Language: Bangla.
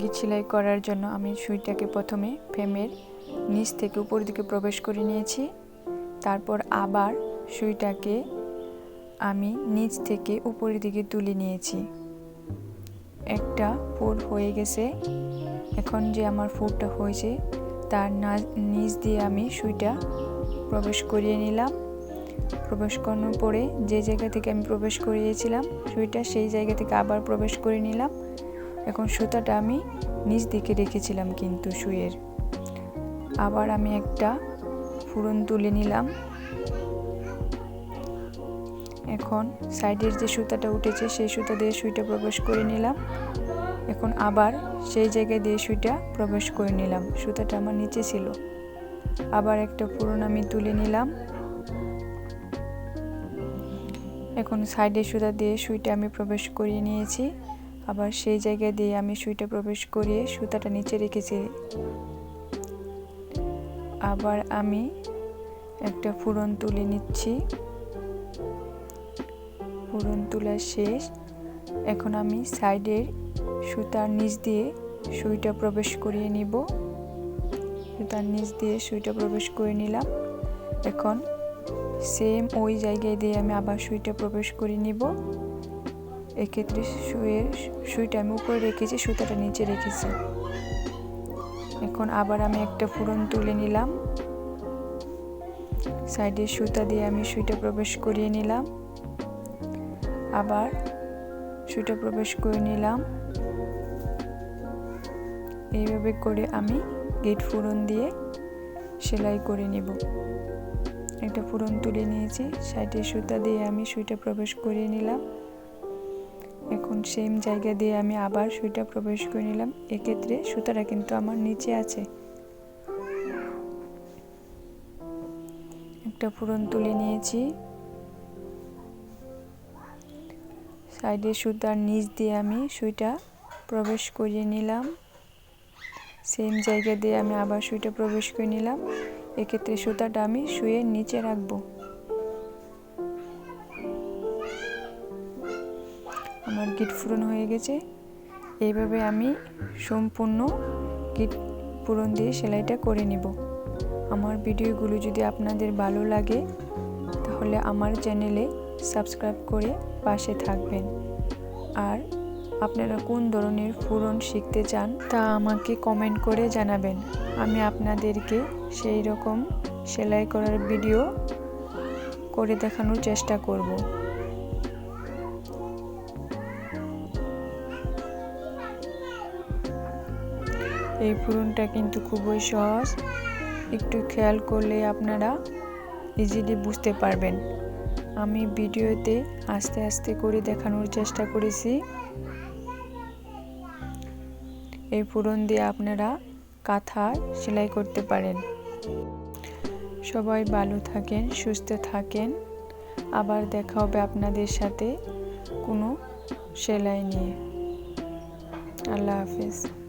গিট সেলাই করার জন্য আমি সুইটাকে প্রথমে ফ্রেমের নিচ থেকে উপর দিকে প্রবেশ করে নিয়েছি। তারপর আবার সুইটাকে আমি নিচ থেকে উপরের দিকে তুলে নিয়েছি। একটা ফুল হয়ে গেছে। এখন যে আমার ফুলটা হয়েছে, তার নিচ দিয়ে আমি সুইটা প্রবেশ করিয়ে নিলাম। প্রবেশ করানোর পরে যে জায়গা থেকে আমি প্রবেশ করিয়েছিলাম, সুইটা সেই জায়গা থেকে আবার প্রবেশ করে নিলাম। এখন সুতাটা আমি নিচ দিকে রেখেছিলাম কিন্তু সুইয়ের আবার আমি একটা ফুরন তুলে নিলাম। এখন সাইডের যে সুতাটা উঠেছে, সেই সুতা দিয়ে সুইটা প্রবেশ করে নিলাম। এখন আবার সেই জায়গায় দিয়ে সুইটা প্রবেশ করে নিলাম। সুতাটা আমার নিচে ছিল। আবার একটা পুরন আমি তুলে নিলাম। এখন সাইডে সুতা দিয়ে সুইটা আমি প্রবেশ করিয়ে নিয়েছি। আবার সেই জায়গায় দিয়ে আমি সুইটা প্রবেশ করিয়ে সুতাটা নিচে রেখেছি। আবার আমি একটা ফুরন তুলে নিচ্ছি। ফুরন তোলা শেষ। এখন আমি সাইডের সুতার নিচ দিয়ে সুইটা প্রবেশ করিয়ে নিব। সুতার নিচ দিয়ে সুইটা প্রবেশ করে নিলাম। এখন সেম ওই জায়গায় দিয়ে আমি আবার সুইটা প্রবেশ করে নিব। এক্ষেত্রে শুয়ের সুইটা আমি উপরে রেখেছি, সুতাটা নিচে রেখেছি। এখন আবার আমি একটা ফুরন তুলে নিলাম। সাইডে সুতা দিয়ে আমি সুইটা প্রবেশ করিয়ে নিলাম। আবার সুইটা প্রবেশ করে নিলাম। এইভাবে করে আমি গেট ফুরন দিয়ে সেলাই করে নেব। একটা ফুরন তুলে নিয়েছি, সাইডে সুতা দিয়ে আমি সুইটা প্রবেশ করিয়ে নিলাম। এখন সেম জায়গা দিয়ে আমি আবার সুইটা প্রবেশ করে নিলাম। এক্ষেত্রে সুতাটা কিন্তু আমার নিচে আছে। একটা ফুরন তুলে নিয়েছি। সাইডে সুতার নিচ দিয়ে আমি সুইটা প্রবেশ করিয়ে নিলাম। সেম জায়গা দিয়ে আমি আবার সুইটা প্রবেশ করে নিলাম। এক্ষেত্রে সুতাটা আমি শুয়ে নিচে রাখব। আমার গিট পূরণ হয়ে গেছে। এইভাবে আমি সম্পূর্ণ গিট পূরণ দিয়ে সেলাইটা করে নিব। আমার ভিডিওগুলো যদি আপনাদের ভালো লাগে, তাহলে আমার চ্যানেলে সাবস্ক্রাইব করে পাশে থাকবেন। আর আপনারা কোন ধরনের পূরণ শিখতে চান, তা আমাকে কমেন্ট করে জানাবেন। আমি আপনাদেরকে সেই রকম সেলাই করার ভিডিও করে দেখানোর চেষ্টা করব। এই পূরণটা কিন্তু খুবই সহজ। একটু খেয়াল করলে আপনারা ইজিলি বুঝতে পারবেন। আমি ভিডিওতে আস্তে আস্তে করে দেখানোর চেষ্টা করেছি। এই পূরণ দিয়ে আপনারা কাঁথা সেলাই করতে পারেন। সবাই ভালো থাকেন, সুস্থ থাকেন। আবার দেখা হবে আপনাদের সাথে কোনো সেলাই নিয়ে। আল্লাহ হাফিজ।